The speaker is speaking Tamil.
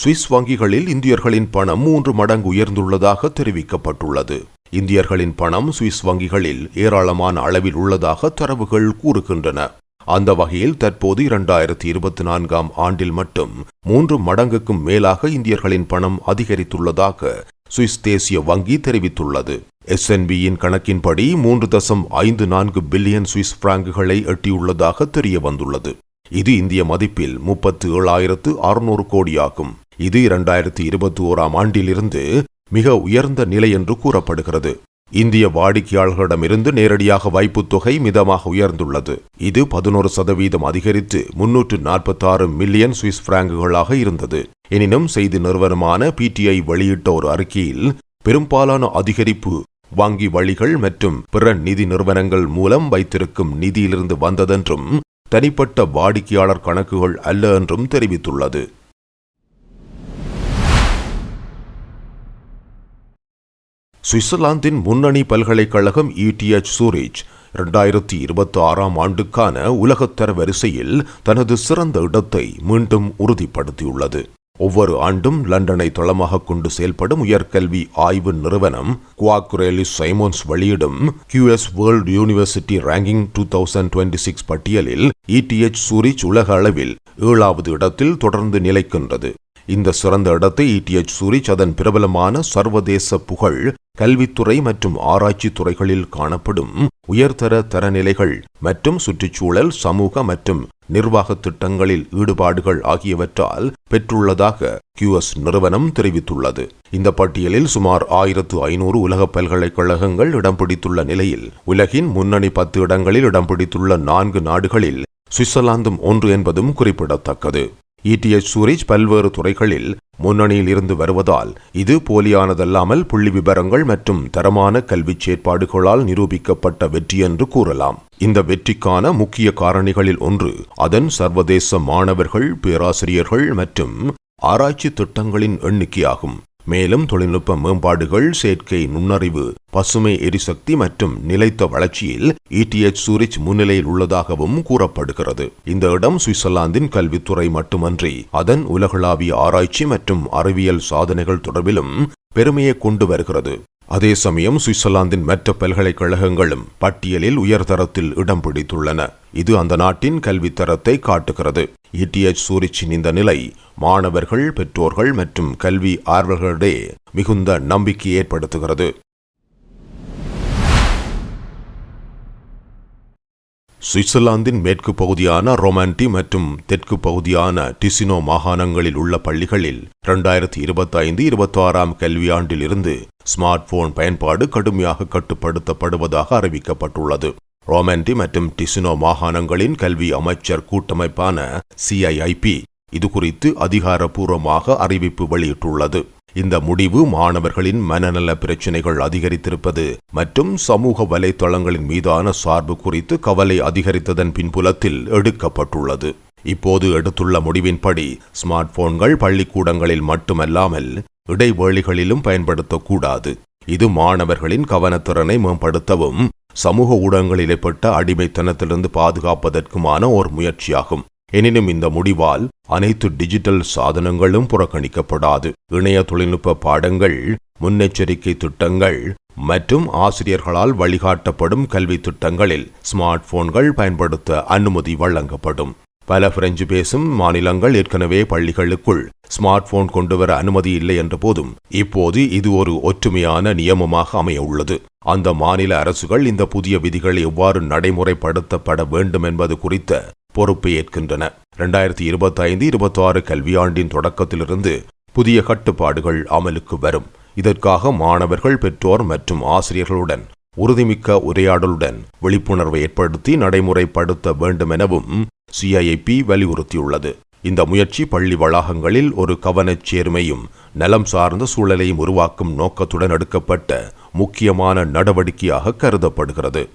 சுவிஸ் வங்கிகளில் இந்தியர்களின் பணம் மூன்று மடங்கு உயர்ந்துள்ளதாக தெரிவிக்கப்பட்டுள்ளது. இந்தியர்களின் பணம் சுவிஸ் வங்கிகளில் ஏராளமான அளவில் உள்ளதாக தரவுகள் கூறுகின்றன. அந்த வகையில் தற்போது இரண்டாயிரத்தி இருபத்தி நான்காம் ஆண்டில் மட்டும் மூன்று மடங்குக்கும் மேலாக இந்தியர்களின் பணம் அதிகரித்துள்ளதாக சுவிஸ் தேசிய வங்கி தெரிவித்துள்ளது. எஸ்என்பியின் கணக்கின்படி மூன்று தசம் ஐந்து நான்கு பில்லியன் சுவிஸ் பிராங்குகளை எட்டியுள்ளதாக தெரிய வந்துள்ளது இது இந்திய மதிப்பில் முப்பத்து ஏழாயிரத்து அறுநூறு கோடியாகும். இது இரண்டாயிரத்தி இருபத்தி ஓராம் ஆண்டிலிருந்து மிக உயர்ந்த நிலை என்று கூறப்படுகிறது. இந்திய வாடிக்கையாளர்களிடமிருந்து நேரடியாக வைப்புத் தொகை மிதமாக உயர்ந்துள்ளது. இது பதினோரு சதவீதம் அதிகரித்து முன்னூற்று நாற்பத்தாறு மில்லியன் சுவிஸ் பிராங்குகளாக இருந்தது. எனினும் செய்தி நிறுவனமான பிடிஐ வெளியிட்ட ஒரு அறிக்கையில் பெரும்பாலான அதிகரிப்பு வங்கி வழிகள் மற்றும் பிற நிதி நிறுவனங்கள் மூலம் வைத்திருக்கும் நிதியிலிருந்து வந்ததென்றும் தனிப்பட்ட வாடிக்கையாளர் கணக்குகள் அல்ல என்றும் தெரிவித்துள்ளது. சுவிட்சர்லாந்தின் முன்னணி பல்கலைக்கழகம் இடிஎச் சூரிச் இரண்டாயிரத்தி இருபத்தி ஆறாம் ஆண்டுக்கான உலகத்தர வரிசையில் தனது சிறந்த இடத்தை மீண்டும் உறுதிப்படுத்தியுள்ளது. ஒவ்வொரு ஆண்டும் லண்டனை தளமாக கொண்டு செயல்படும் உயர்கல்வி ஆய்வு நிறுவனம் குவாக்குரேலி சைமோன்ஸ் வெளியிடும் QS world university ranking two thousand twenty six பட்டியலில் இடிஎச் சூரிச் உலக அளவில் ஏழாவது இடத்தில் தொடர்ந்து நிலைக்கின்றது. இந்த சிறந்த இடத்தை இடிஎச் சூரிச் அதன் பிரபலமான சர்வதேச புகழ் கல்வித்துறை மற்றும் ஆராய்ச்சி துறைகளில் காணப்படும் உயர்தர தரநிலைகள் மற்றும் சுற்றுச்சூழல் சமூக மற்றும் நிர்வாக திட்டங்களில் ஈடுபாடுகள் ஆகியவற்றால் பெற்றுள்ளதாக கியூஎஸ் நிறுவனம் தெரிவித்துள்ளது. இந்த பட்டியலில் சுமார் ஆயிரத்து ஐநூறு உலக பல்கலைக்கழகங்கள் இடம் பிடித்துள்ள நிலையில் உலகின் முன்னணி பத்து இடங்களில் இடம் பிடித்துள்ள நான்கு நாடுகளில் சுவிட்சர்லாந்தும் ஒன்று என்பதும் குறிப்பிடத்தக்கது. இடிஎச் சூரிச் பல்வேறு துறைகளில் முன்னணியில் இருந்து வருவதால் இது போலியானதல்லாமல் புள்ளி விவரங்கள் மற்றும் தரமான கல்விச் செயற்பாடுகளால் நிரூபிக்கப்பட்ட வெற்றி என்று கூறலாம். இந்த வெற்றிக்கான முக்கிய காரணிகளில் ஒன்று அதன் சர்வதேச மாணவர்கள் பேராசிரியர்கள் மற்றும் ஆராய்ச்சி திட்டங்களின் எண்ணிக்கையாகும். மேலும் தொழில்நுட்ப மேம்பாடுகள் செயற்கை நுண்ணறிவு பசுமை எரிசக்தி மற்றும் நிலைத்த வளர்ச்சியில் இடிஎச் சூரிச் முன்னிலையில் உள்ளதாகவும் கூறப்படுகிறது. இந்த இடம் சுவிட்சர்லாந்தின் கல்வித்துறை மட்டுமன்றி அதன் உலகளாவிய ஆராய்ச்சி மற்றும் அறிவியல் சாதனைகள் தொடர்பிலும் பெருமையை கொண்டு வருகிறது. அதே சமயம் சுவிட்சர்லாந்தின் மற்ற பல்கலைக்கழகங்களும் பட்டியலில் உயர்தரத்தில் இடம் பிடித்துள்ளன. இது அந்த நாட்டின் கல்வித்தரத்தை காட்டுகிறது. இடிஎச் சூரிச்சின் இந்த நிலை மாணவர்கள் பெற்றோர்கள் மற்றும் கல்வி ஆர்வலர்களிடையே மிகுந்த நம்பிக்கை ஏற்படுத்துகிறது. சுவிட்சர்லாந்தின் மேற்கு பகுதியான ரொமான்டி மற்றும் தெற்கு பகுதியான டிசினோ மாகாணங்களில் உள்ள பள்ளிகளில் இரண்டாயிரத்தி இருபத்தி ஐந்து இருபத்தி ஆறாம் கல்வியாண்டில் இருந்து ஸ்மார்ட் போன் பயன்பாடு கடுமையாக கட்டுப்படுத்தப்படுவதாக அறிவிக்கப்பட்டுள்ளது. ரோமன்டி மற்றும் டிசினோ மாகாணங்களின் கல்வி அமைச்சர் கூட்டமைப்பான சிஐஐபி இது குறித்து அதிகாரப்பூர்வமாக அறிவிப்பு வெளியிட்டுள்ளது. இந்த முடிவு மாணவர்களின் மனநல பிரச்சினைகள் அதிகரித்திருப்பது மற்றும் சமூக வலைத்தளங்களின் மீதான சார்பு குறித்து கவலை அதிகரித்ததன் பின்புலத்தில் எடுக்கப்பட்டுள்ளது. இப்போது எடுத்துள்ள முடிவின்படி ஸ்மார்ட் போன்கள் பள்ளிக்கூடங்களில் மட்டுமல்லாமல் இடைவேளிகளிலும் பயன்படுத்தக்கூடாது. இது மாணவர்களின் கவனத்திறனை மேம்படுத்தவும் சமூக ஊடகங்களில் ஏற்பட்ட அடிமைத்தனத்திலிருந்து பாதுகாப்பதற்குமான ஒரு முயற்சியாகும். எனினும் இந்த முடிவால் அனைத்து டிஜிட்டல் சாதனங்களும் புறக்கணிக்கப்படாது. இணைய தொழில்நுட்ப பாடங்கள் முன்னெச்சரிக்கை திட்டங்கள் மற்றும் ஆசிரியர்களால் வழிகாட்டப்படும் கல்வி திட்டங்களில் ஸ்மார்ட் போன்கள் பயன்படுத்த அனுமதி வழங்கப்படும். பல பிரெஞ்சு பேசும் மாநிலங்கள் ஏற்கனவே பள்ளிகளுக்குள் ஸ்மார்ட் போன் கொண்டுவர அனுமதி இல்லை என்ற போதும் இப்போது இது ஒரு ஒற்றுமையான நியமமாக அமைய உள்ளது அந்த மாநில அரசுகள் இந்த புதிய விதிகள் எவ்வாறு நடைமுறைப்படுத்தப்பட வேண்டும் என்பது குறித்த பொறுப்பை ஏற்கின்றன. இரண்டாயிரத்தி இருபத்தி ஐந்து இருபத்தி ஆறு கல்வியாண்டின் தொடக்கத்திலிருந்து புதிய கட்டுப்பாடுகள் அமலுக்கு வரும். இதற்காக மாணவர்கள் பெற்றோர் மற்றும் ஆசிரியர்களுடன் உறுதிமிக்க உரையாடலுடன் விழிப்புணர்வை ஏற்படுத்தி நடைமுறைப்படுத்த வேண்டும் எனவும் சிஐஐபி வலியுறுத்தியுள்ளது. இந்த முயற்சி பள்ளி வளாகங்களில் ஒரு கவனச் சேர்மையும் நலம் சார்ந்த சூழலையும் உருவாக்கும் நோக்கத்துடன் எடுக்கப்பட்ட முக்கியமான நடவடிக்கையாக கருதப்படுகிறது.